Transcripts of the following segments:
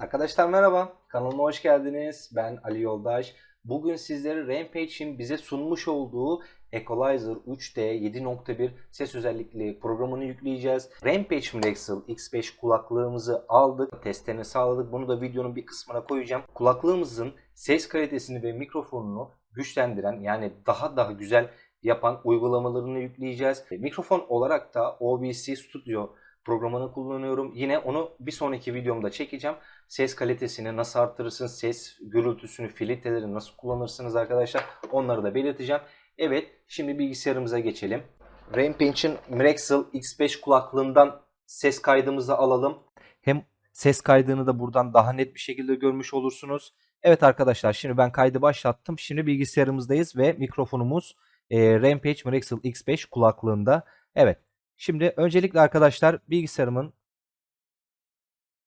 Arkadaşlar merhaba, kanalıma hoş geldiniz. Ben Ali Yoldaş. Bugün sizlere Rampage'in bize sunmuş olduğu Equalizer 3D 7.1 ses özellikli programını yükleyeceğiz. Rampage Miraxel X5 kulaklığımızı aldık, testlerini sağladık. Bunu da videonun bir kısmına koyacağım. Kulaklığımızın ses kalitesini ve mikrofonunu güçlendiren yani daha daha güzel yapan uygulamalarını yükleyeceğiz. Mikrofon olarak da OBC Studio programını kullanıyorum. Yine onu bir sonraki videomda çekeceğim. Ses kalitesini nasıl arttırırsınız, ses gürültüsünü, filtreleri nasıl kullanırsınız arkadaşlar onları da belirteceğim. Evet şimdi bilgisayarımıza geçelim. Rampage'in Miraxel X5 kulaklığından ses kaydımızı alalım. Hem ses kaydını da buradan daha net bir şekilde görmüş olursunuz. Evet arkadaşlar şimdi ben kaydı başlattım. Şimdi bilgisayarımızdayız ve mikrofonumuz e, Rampage Miraxel X5 kulaklığında. Evet Şimdi öncelikle arkadaşlar bilgisayarımın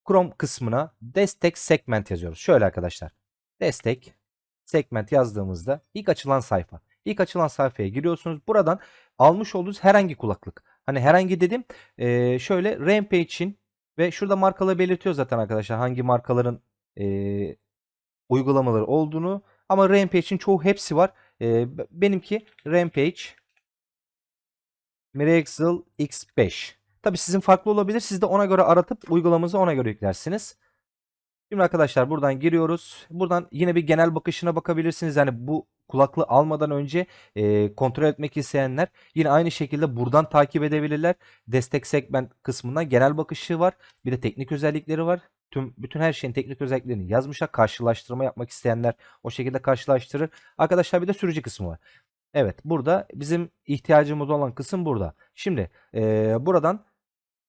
Chrome kısmına destek segment yazıyoruz. Şöyle arkadaşlar. Destek segment yazdığımızda ilk açılan sayfa. İlk açılan sayfaya giriyorsunuz. Buradan almış olduğunuz herhangi kulaklık. Hani herhangi dedim e, şöyle Rampage'in ve şurada markaları belirtiyor zaten arkadaşlar hangi markaların e, uygulamaları olduğunu. Ama Rampage'in çoğu hepsi var. Benimki Rampage Miraxel X5. Tabi sizin farklı olabilir. Siz de ona göre aratıp uygulamanızı ona göre yüklersiniz. Şimdi arkadaşlar buradan giriyoruz. Buradan yine bir genel bakışına bakabilirsiniz. Yani bu kulaklığı almadan önce e, kontrol etmek isteyenler yine aynı şekilde buradan takip edebilirler. Destek segment kısmından genel bakışı var. Bir de teknik özellikleri var. Tüm bütün her şeyin teknik özelliklerini yazmışlar. Karşılaştırma yapmak isteyenler o şekilde karşılaştırır. Arkadaşlar bir de sürücü kısmı var. Evet burada bizim ihtiyacımız olan kısım burada. Şimdi e, buradan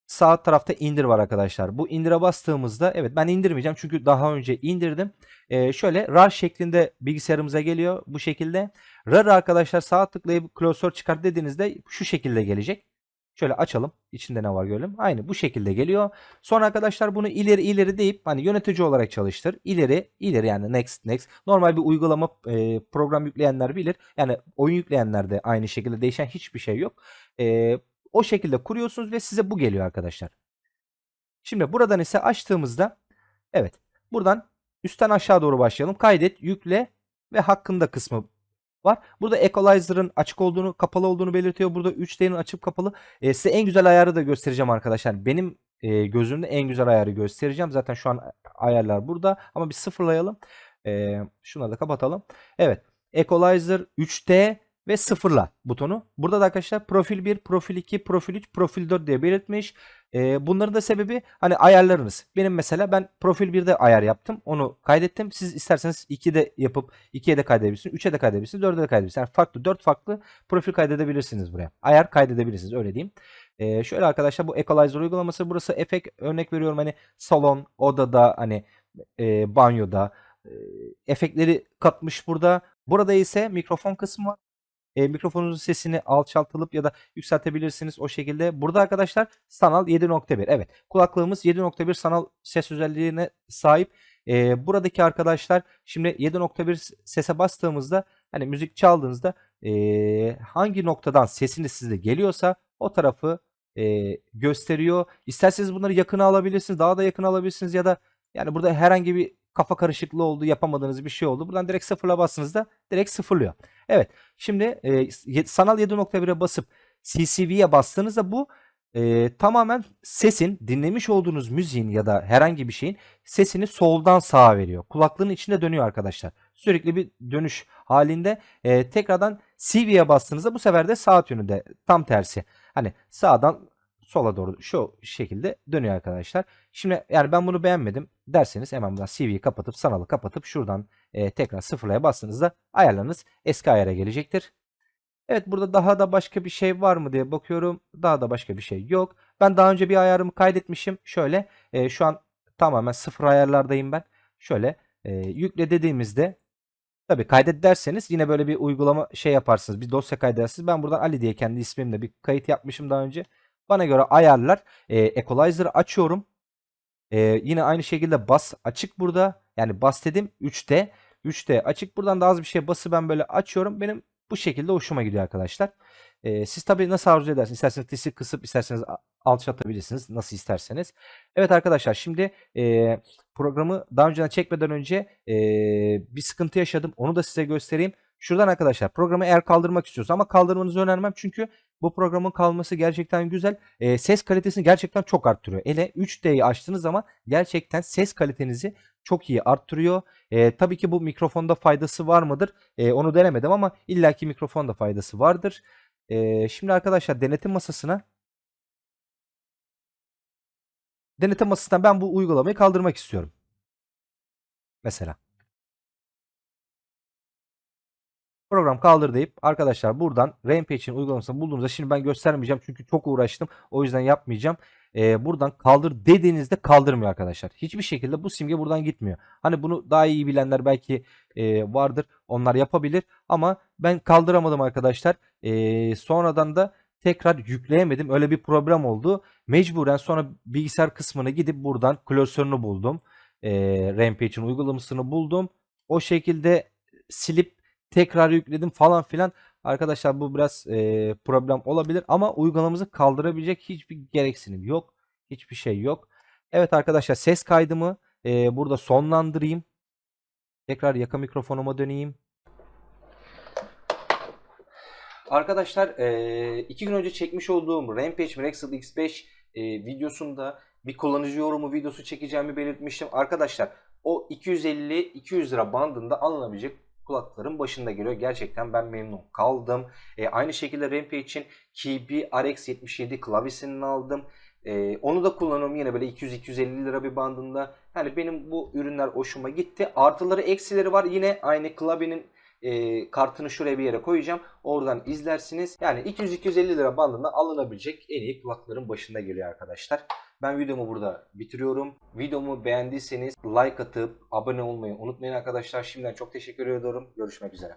sağ tarafta indir var arkadaşlar. Bu indire bastığımızda evet ben indirmeyeceğim çünkü daha önce indirdim. E, şöyle RAR şeklinde bilgisayarımıza geliyor bu şekilde. RAR arkadaşlar sağ tıklayıp klasör çıkart dediğinizde şu şekilde gelecek. Şöyle açalım. İçinde ne var görelim. Aynı bu şekilde geliyor. Sonra arkadaşlar bunu ileri ileri deyip hani yönetici olarak çalıştır. İleri ileri yani next next. Normal bir uygulama e, program yükleyenler bilir. Yani oyun yükleyenler de aynı şekilde değişen hiçbir şey yok. E, o şekilde kuruyorsunuz ve size bu geliyor arkadaşlar. Şimdi buradan ise açtığımızda evet buradan üstten aşağı doğru başlayalım. Kaydet, yükle ve hakkında kısmı var. Burada equalizer'ın açık olduğunu, kapalı olduğunu belirtiyor. Burada 3D'nin açık kapalı. E, size en güzel ayarı da göstereceğim arkadaşlar. Benim e, gözümde en güzel ayarı göstereceğim. Zaten şu an ayarlar burada. Ama bir sıfırlayalım. E, şunları da kapatalım. Evet. Equalizer 3D ve sıfırla butonu. Burada da arkadaşlar profil 1, profil 2, profil 3, profil 4 diye belirtmiş. Ee, bunların da sebebi hani ayarlarınız. Benim mesela ben profil 1'de ayar yaptım. Onu kaydettim. Siz isterseniz 2'de yapıp 2'ye de kaydedebilirsiniz. 3'e de kaydedebilirsiniz. 4'e de kaydedebilirsiniz. Yani farklı 4 farklı profil kaydedebilirsiniz buraya. Ayar kaydedebilirsiniz öyle diyeyim. Ee, şöyle arkadaşlar bu Equalizer uygulaması burası efekt örnek veriyorum hani salon, odada hani e, banyoda e, efektleri katmış burada. Burada ise mikrofon kısmı var e, mikrofonunuzun sesini alçaltılıp ya da yükseltebilirsiniz o şekilde. Burada arkadaşlar sanal 7.1. Evet kulaklığımız 7.1 sanal ses özelliğine sahip. E, buradaki arkadaşlar şimdi 7.1 sese bastığımızda hani müzik çaldığınızda e, hangi noktadan sesiniz size geliyorsa o tarafı e, gösteriyor. İsterseniz bunları yakına alabilirsiniz. Daha da yakına alabilirsiniz ya da yani burada herhangi bir kafa karışıklığı oldu, yapamadığınız bir şey oldu. Buradan direkt sıfırla bastığınızda direkt sıfırlıyor. Evet. Şimdi e, sanal 7.1'e basıp CCV'ye bastığınızda bu e, tamamen sesin dinlemiş olduğunuz müziğin ya da herhangi bir şeyin sesini soldan sağa veriyor. Kulaklığın içinde dönüyor arkadaşlar. Sürekli bir dönüş halinde e, tekrardan CV'ye bastığınızda bu sefer de saat yönünde tam tersi. Hani sağdan sola doğru şu şekilde dönüyor arkadaşlar. Şimdi yani ben bunu beğenmedim derseniz hemen buradan CV'yi kapatıp sanalı kapatıp şuradan e, tekrar sıfırlaya bastığınızda ayarlarınız eski ayara gelecektir. Evet burada daha da başka bir şey var mı diye bakıyorum. Daha da başka bir şey yok. Ben daha önce bir ayarımı kaydetmişim. Şöyle e, şu an tamamen sıfır ayarlardayım ben. Şöyle e, yükle dediğimizde Tabii kaydet derseniz yine böyle bir uygulama şey yaparsınız. Bir dosya kaydedersiniz. Ben buradan Ali diye kendi ismimle bir kayıt yapmışım daha önce. Bana göre ayarlar. E, Equalizer'ı açıyorum. E, yine aynı şekilde bas açık burada. Yani bas dedim 3D. 3D açık. Buradan da az bir şey bası ben böyle açıyorum. Benim bu şekilde hoşuma gidiyor arkadaşlar. E, siz tabii nasıl arzu edersiniz? İsterseniz tisi kısıp isterseniz alçaltabilirsiniz. Nasıl isterseniz. Evet arkadaşlar şimdi e, programı daha önceden çekmeden önce e, bir sıkıntı yaşadım. Onu da size göstereyim. Şuradan arkadaşlar programı eğer kaldırmak istiyorsanız ama kaldırmanızı önermem çünkü bu programın kalması gerçekten güzel. E, ses kalitesini gerçekten çok arttırıyor. Ele 3D'yi açtığınız zaman gerçekten ses kalitenizi çok iyi arttırıyor. E, tabii ki bu mikrofonda faydası var mıdır? E, onu denemedim ama illaki mikrofonda faydası vardır. E, şimdi arkadaşlar denetim masasına denetim masasından ben bu uygulamayı kaldırmak istiyorum. Mesela. Program kaldır deyip arkadaşlar buradan Rampage'in uygulamasını bulduğunuzda şimdi ben göstermeyeceğim çünkü çok uğraştım. O yüzden yapmayacağım. Ee, buradan kaldır dediğinizde kaldırmıyor arkadaşlar. Hiçbir şekilde bu simge buradan gitmiyor. Hani bunu daha iyi bilenler belki e, vardır. Onlar yapabilir. Ama ben kaldıramadım arkadaşlar. Ee, sonradan da tekrar yükleyemedim. Öyle bir problem oldu. Mecburen sonra bilgisayar kısmına gidip buradan klasörünü buldum. Ee, Rampage'in uygulamasını buldum. O şekilde silip tekrar yükledim falan filan. Arkadaşlar bu biraz e, problem olabilir ama uygulamamızı kaldırabilecek hiçbir gereksinim yok. Hiçbir şey yok. Evet arkadaşlar ses kaydımı e, burada sonlandırayım. Tekrar yaka mikrofonuma döneyim. Arkadaşlar e, iki gün önce çekmiş olduğum Rampage Miracle X5 e, videosunda bir kullanıcı yorumu videosu çekeceğimi belirtmiştim. Arkadaşlar o 250-200 lira bandında alınabilecek kulakların başında geliyor. Gerçekten ben memnun kaldım. E, aynı şekilde Rampage'in KB RX77 klavyesini aldım. E, onu da kullanıyorum yine böyle 200-250 lira bir bandında. Yani benim bu ürünler hoşuma gitti. Artıları eksileri var. Yine aynı klavyenin e, kartını şuraya bir yere koyacağım. Oradan izlersiniz. Yani 200-250 lira bandında alınabilecek en iyi kulakların başında geliyor arkadaşlar. Ben videomu burada bitiriyorum. Videomu beğendiyseniz like atıp abone olmayı unutmayın arkadaşlar. Şimdiden çok teşekkür ediyorum. Görüşmek üzere.